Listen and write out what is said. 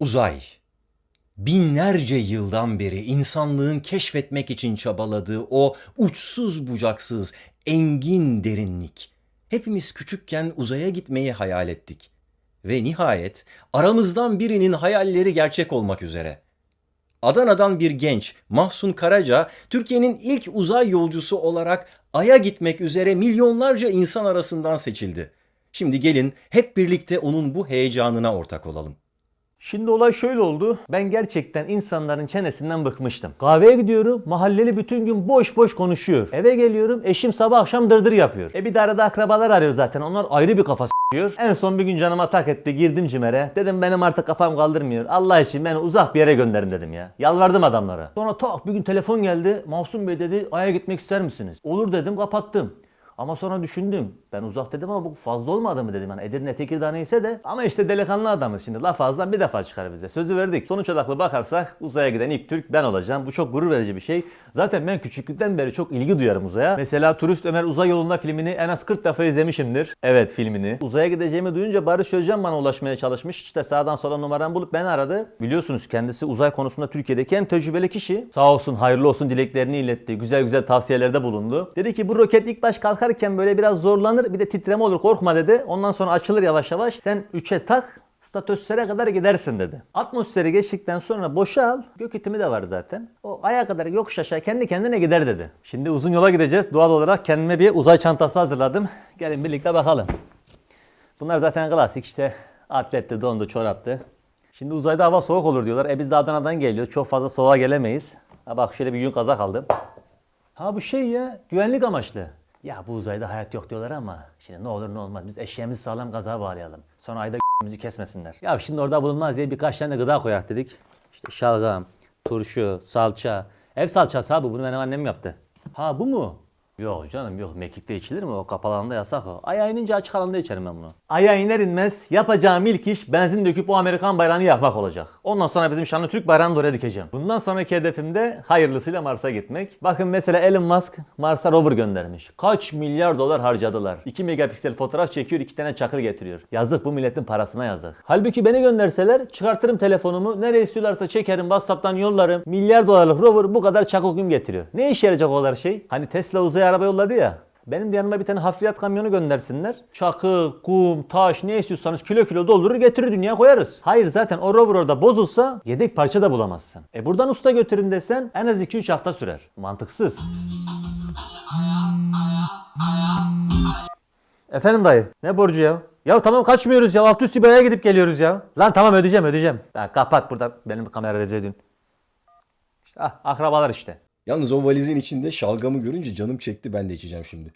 Uzay. Binlerce yıldan beri insanlığın keşfetmek için çabaladığı o uçsuz bucaksız engin derinlik. Hepimiz küçükken uzaya gitmeyi hayal ettik. Ve nihayet aramızdan birinin hayalleri gerçek olmak üzere. Adana'dan bir genç Mahsun Karaca Türkiye'nin ilk uzay yolcusu olarak Ay'a gitmek üzere milyonlarca insan arasından seçildi. Şimdi gelin hep birlikte onun bu heyecanına ortak olalım. Şimdi olay şöyle oldu. Ben gerçekten insanların çenesinden bıkmıştım. Kahveye gidiyorum. Mahalleli bütün gün boş boş konuşuyor. Eve geliyorum. Eşim sabah akşam dırdır yapıyor. E bir de arada akrabalar arıyor zaten. Onlar ayrı bir kafa s***yor. En son bir gün canıma tak etti. Girdim cimere. Dedim benim artık kafam kaldırmıyor. Allah için beni uzak bir yere gönderin dedim ya. Yalvardım adamlara. Sonra tak bir gün telefon geldi. Mahsun Bey dedi Ay'a gitmek ister misiniz? Olur dedim kapattım. Ama sonra düşündüm. Ben uzak dedim ama bu fazla olmadı mı dedim. Yani Edirne Tekirdağ neyse de. Ama işte delikanlı adamız şimdi. Laf ağızdan bir defa çıkar bize. Sözü verdik. Sonuç odaklı bakarsak uzaya giden ilk Türk ben olacağım. Bu çok gurur verici bir şey. Zaten ben küçüklükten beri çok ilgi duyarım uzaya. Mesela Turist Ömer Uzay Yolunda filmini en az 40 defa izlemişimdir. Evet filmini. Uzaya gideceğimi duyunca Barış Özcan bana ulaşmaya çalışmış. İşte sağdan sola numaramı bulup beni aradı. Biliyorsunuz kendisi uzay konusunda Türkiye'deki en tecrübeli kişi. Sağ olsun hayırlı olsun dileklerini iletti. Güzel güzel tavsiyelerde bulundu. Dedi ki bu roket ilk baş kalkarken böyle biraz zorlanır. Bir de titreme olur korkma dedi. Ondan sonra açılır yavaş yavaş. Sen 3'e tak statüslere kadar gidersin dedi. Atmosferi geçtikten sonra boşa al. Gök itimi de var zaten. O aya kadar yokuş aşağı kendi kendine gider dedi. Şimdi uzun yola gideceğiz. Doğal olarak kendime bir uzay çantası hazırladım. Gelin birlikte bakalım. Bunlar zaten klasik işte atletti, dondu, çoraptı. Şimdi uzayda hava soğuk olur diyorlar. E biz de Adana'dan geliyoruz. Çok fazla soğuğa gelemeyiz. Ha bak şöyle bir yün kazak aldım. Ha bu şey ya güvenlik amaçlı. Ya bu uzayda hayat yok diyorlar ama şimdi ne olur ne olmaz biz eşeğimizi sağlam kazağa bağlayalım. Sonra ayda bizi kesmesinler. Ya şimdi orada bulunmaz diye birkaç tane gıda koyak dedik. İşte şalgam, turşu, salça. Ev salçası abi bunu benim annem yaptı. Ha bu mu? Yok canım yok mekikte içilir mi? O kapalı alanda yasak o. Aya inince açık alanda içerim ben bunu. Aya iner inmez yapacağım ilk iş benzin döküp o Amerikan bayrağını yakmak olacak. Ondan sonra bizim şanlı Türk bayrağını da oraya dikeceğim. Bundan sonraki hedefim de hayırlısıyla Mars'a gitmek. Bakın mesela Elon Musk Mars'a rover göndermiş. Kaç milyar dolar harcadılar. 2 megapiksel fotoğraf çekiyor 2 tane çakır getiriyor. Yazık bu milletin parasına yazık. Halbuki beni gönderseler çıkartırım telefonumu nereye istiyorlarsa çekerim Whatsapp'tan yollarım. Milyar dolarlık rover bu kadar çakıl gün getiriyor. Ne işe yarayacak o kadar şey? Hani Tesla uzaya araba yolladı ya. Benim de yanıma bir tane hafriyat kamyonu göndersinler. Çakı, kum, taş ne istiyorsanız kilo kilo doldurur getirir dünya koyarız. Hayır zaten o rover orada bozulsa yedek parça da bulamazsın. E buradan usta götürün desen en az 2-3 hafta sürer. Mantıksız. Efendim dayı ne borcu ya? Ya tamam kaçmıyoruz ya alt üst İBA'ya gidip geliyoruz ya. Lan tamam ödeyeceğim ödeyeceğim. Ya kapat burada benim kamera rezil edin. Ah, akrabalar işte. Yalnız o valizin içinde şalgamı görünce canım çekti ben de içeceğim şimdi.